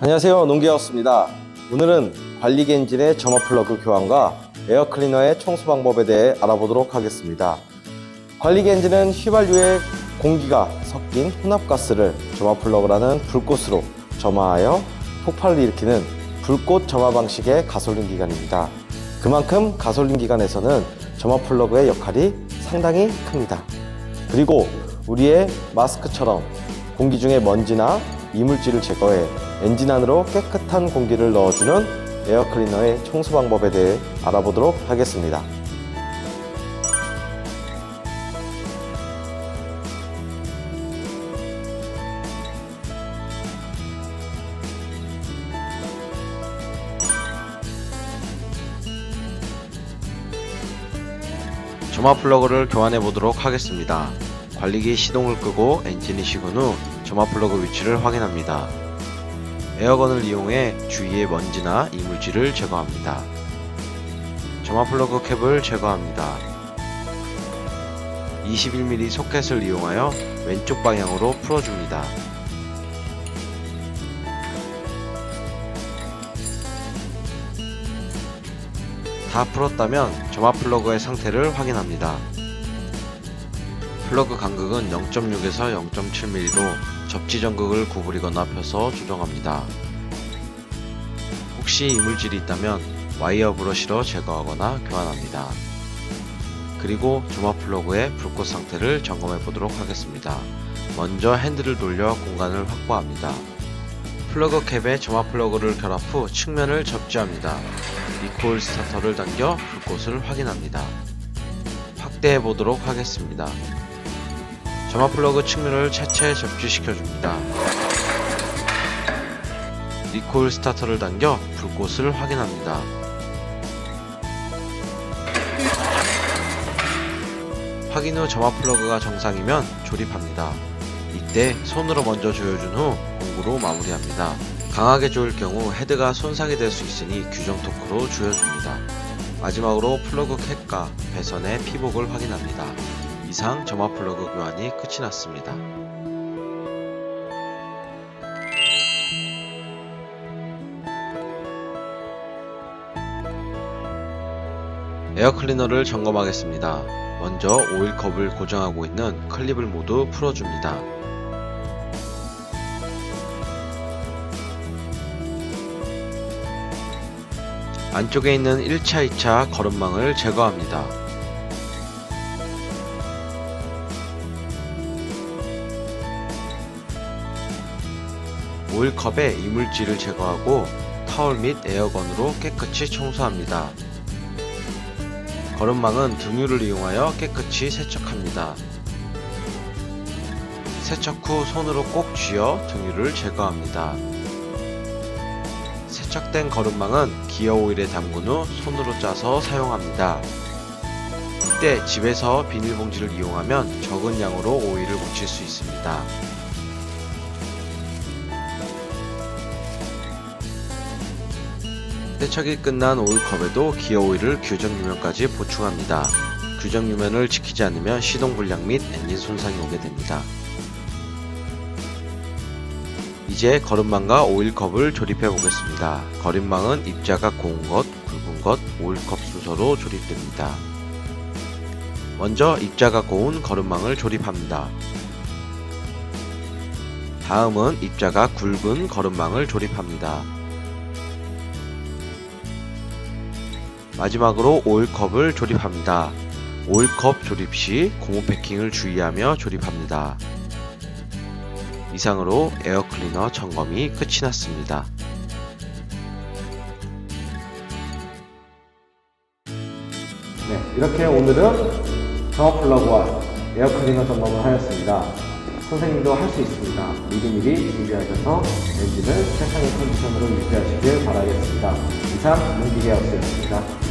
안녕하세요 농기하우스입니다. 오늘은 관리기 엔진의 점화 플러그 교환과 에어클리너의 청소 방법에 대해 알아보도록 하겠습니다. 관리기 엔진은 휘발유에 공기가 섞인 혼합가스를 점화 플러그라는 불꽃으로 점화하여 폭발을 일으키는 불꽃 점화 방식의 가솔린 기관입니다. 그만큼 가솔린 기관에서는 점화 플러그의 역할이 상당히 큽니다. 그리고 우리의 마스크처럼 공기 중에 먼지나 이물질을 제거해 엔진 안으로 깨끗한 공기를 넣어주는 에어클리너의 청소 방법에 대해 알아보도록 하겠습니다. 점화 플러그를 교환해 보도록 하겠습니다. 관리기 시동을 끄고 엔진이 식은 후 점화 플러그 위치를 확인합니다. 에어건을 이용해 주위의 먼지나 이물질을 제거합니다. 점화 플러그 캡을 제거합니다. 21mm 소켓을 이용하여 왼쪽 방향으로 풀어줍니다. 다 풀었다면 점화 플러그의 상태를 확인합니다. 플러그 간극은 0.6에서 0.7mm로 접지 전극을 구부리거나 펴서 조정합니다. 혹시 이물질이 있다면 와이어 브러쉬로 제거하거나 교환합니다. 그리고 점화 플러그의 불꽃 상태를 점검해 보도록 하겠습니다. 먼저 핸들을 돌려 공간을 확보합니다. 플러그 캡에 점화 플러그를 결합 후 측면을 접지합니다. 리콜 스타터를 당겨 불꽃을 확인합니다. 확대해 보도록 하겠습니다. 점화 플러그 측면을 차체 접지시켜 줍니다. 리콜 스타터를 당겨 불꽃을 확인합니다. 확인 후 점화 플러그가 정상이면 조립합니다. 이때 손으로 먼저 조여준 후 공구로 마무리합니다. 강하게 조일 경우 헤드가 손상이 될 수 있으니 규정 토크로 조여줍니다. 마지막으로 플러그 캡과 배선의 피복을 확인합니다. 이상 점화 플러그 교환이 끝이 났습니다. 에어 클리너를 점검하겠습니다. 먼저 오일컵을 고정하고 있는 클립을 모두 풀어줍니다. 안쪽에 있는 1차, 2차 거름망을 제거합니다. 오일컵에 이물질을 제거하고 타월 및 에어건으로 깨끗이 청소합니다. 거름망은 등유를 이용하여 깨끗이 세척합니다. 세척 후 손으로 꼭 쥐어 등유를 제거합니다. 세척된 거름망은 기어 오일에 담근 후 손으로 짜서 사용합니다. 이때 집에서 비닐봉지를 이용하면 적은 양으로 오일을 묻힐 수 있습니다. 세척이 끝난 오일컵에도 기어 오일을 규정 유면까지 보충합니다. 규정 유면을 지키지 않으면 시동 불량 및 엔진 손상이 오게 됩니다. 이제 거름망과 오일컵을 조립해 보겠습니다. 거름망은 입자가 고운 것, 굵은 것, 오일컵 순서로 조립됩니다. 먼저 입자가 고운 거름망을 조립합니다. 다음은 입자가 굵은 거름망을 조립합니다. 마지막으로 오일컵을 조립합니다. 오일컵 조립 시 고무 패킹을 주의하며 조립합니다. 이상으로 에어클리너 점검이 끝이 났습니다. 네, 이렇게 오늘은 점화 플러그와 에어클리너 점검을 하였습니다. 선생님도 할 수 있습니다. 미리미리 준비하셔서 엔진을 최상의 컨디션으로 유지하시길 바라겠습니다. 이상 문기계였습니다